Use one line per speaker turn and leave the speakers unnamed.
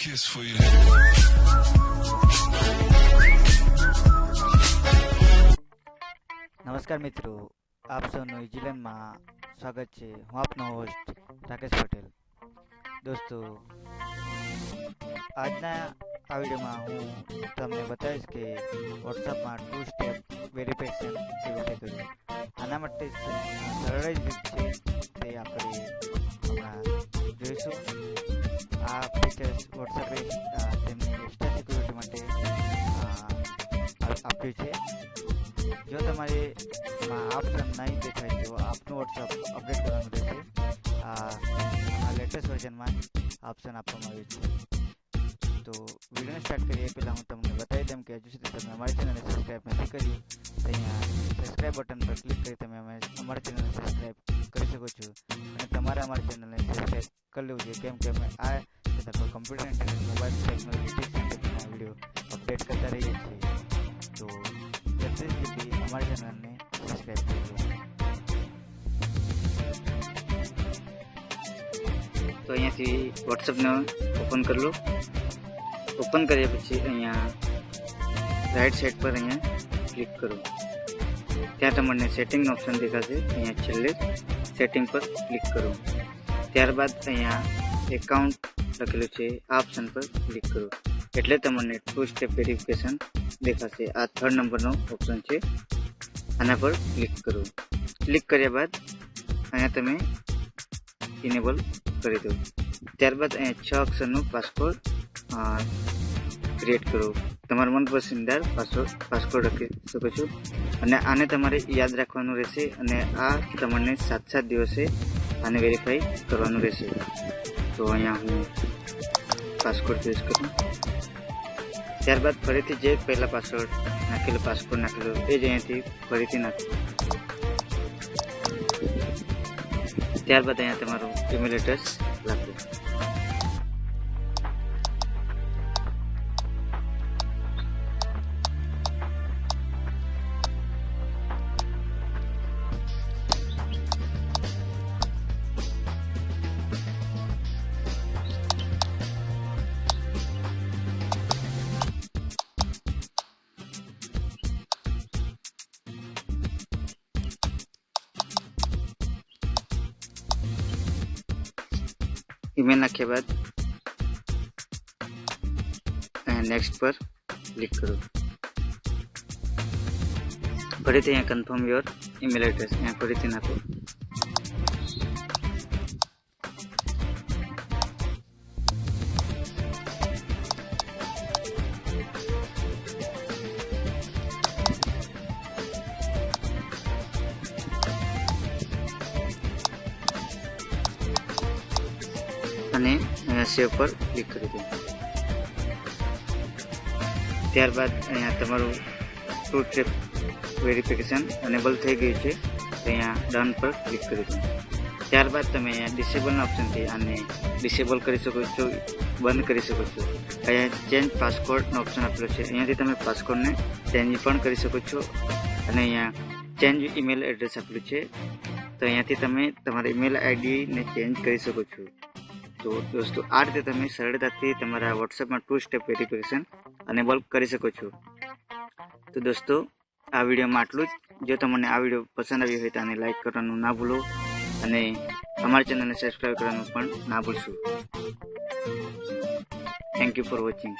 kiss for you.
નમસ્કાર મિત્રો, આપ સૌનું ન્યુઝીલેન્ડમાં સ્વાગત છે. હું આપનો હોસ્ટ રાકેશ પટેલ. દોસ્તો, આજના આ વિડીયોમાં હું તમને બતાવીશ કે વોટ્સઅપમાં ટુ સ્ટેપ વેરિફિકેશન કેવી રીતે કર્યું આના માટે સરળ રીત છે આપ્યું છે. જો તમારે ઓપ્શન નહીં દેખાય તો આપનું વોટ્સઅપ અપડેટ કરવાનું રહેશે. આ લેટેસ્ટ વર્ઝનમાં ઓપ્શન આપવામાં આવ્યું છે. તો વિડીયોને સ્ટાર્ટ કરીએ. પહેલાં હું તમને બતાવી દઉં કે હજુ સુધી તમે અમારી ચેનલને સબસ્ક્રાઈબ નથી કર્યું તો અહીંયા સબસ્ક્રાઈબ બટન પર ક્લિક કરી તમે અમે અમારી ચેનલને સબસ્ક્રાઈબ કરી શકો છો. અને તમારે અમારી ચેનલને સબસ્ક્રાઈબ કરી લેવું જોઈએ કેમ કે અમે આ તથા computer internet mobile technology video update કરતા રહીએ છીએ. જલ્દી અમારી ચેનલને સબસ્ક્રાઈબ કરી લો
તો અહીંયાથી વોટ્સઅપને ઓપન કરી લો ઓપન કર્યા પછી અહીંયા રાઈટ સાઈડ પર અહીંયા ક્લિક કરો ત્યાં તમને સેટિંગનો ઓપ્શન દેખાશે અહીંયા છેલ્લે સેટિંગ પર ક્લિક કરો ત્યારબાદ અહીંયા એકાઉન્ટ લખેલું છે આ ઓપ્શન પર ક્લિક કરો એટલે તમને ટુ સ્ટેપ વેરિફિકેશન દેખાશે આ થર્ડ નંબરનો ઓપ્શન છે આના પર ક્લિક કરો. ક્લિક કર્યા બાદ અહીંયા તમે ઇનેબલ કરી દો. ત્યારબાદ અહીંયા છ અક્ષરનો પાસકોડ ક્રિએટ કરો. તમારા મનપસંદદાર પાસવર્ડ પાસકોડ રાખી શકો છો. અને આને તમારે યાદ રાખવાનું રહેશે અને આ તમને સાત સાત દિવસે આને વેરીફાઈ કરવાનું રહેશે. તો અહીંયા હું પાસકોડ યુઝ કરું. ત્યારબાદ ફરીથી જે પહેલાં પાસવર્ડ નાખેલો પાસપોર્ટ નાખેલું એ જ અહીંયાથી ફરીથી નાખો ત્યારબાદ અહીંયા તમારું ઈમેલ એડ્રેસ લખો. ઈમેલ નાખ્યા બાદ અહીંયા નેક્સ્ટ પર ક્લિક કરો ફરીથી અહીંયા કન્ફર્મ યોર ઈમેલ એડ્રેસ અહીંયા ફરીથી નાખો અને અહીંયા સેવ પર ક્લિક કરી દો. ત્યારબાદ અહીંયા તમારું ટુ સ્ટેપ વેરિફિકેશન અનેબલ થઈ ગયું છે. અહીંયા ડન પર ક્લિક કરી દો. ત્યારબાદ તમે અહીંયા ડિસેબલના ઓપ્શનથી આને ડિસેબલ કરી શકો છો, બંધ કરી શકો છો. અહીંયા ચેન્જ પાસકોડનો ઓપ્શન આપેલો છે. અહીંયાથી તમે પાસકોડને ચેન્જ પણ કરી શકો છો. અને અહીંયા ચેન્જ ઈમેલ એડ્રેસ આપેલું છે. તો અહીંયાથી તમે તમારા ઈમેલ આઈડીને ચેન્જ કરી શકો છો. તો દોસ્તો, આ રીતે તમે સરળતાથી તમારા વોટ્સએપમાં ટુ સ્ટેપ વેરિફિકેશન અનેબલ કરી શકો છો. તો દોસ્તો, આ વિડીયોમાં આટલું જ. જો તમને આ વીડિયો પસંદ આવ્યો હોય તો આને લાઇક કરવાનું ના ભૂલો અને અમારી ચેનલને સબસ્ક્રાઈબ કરવાનું પણ ના ભૂલશો. Thank you for watching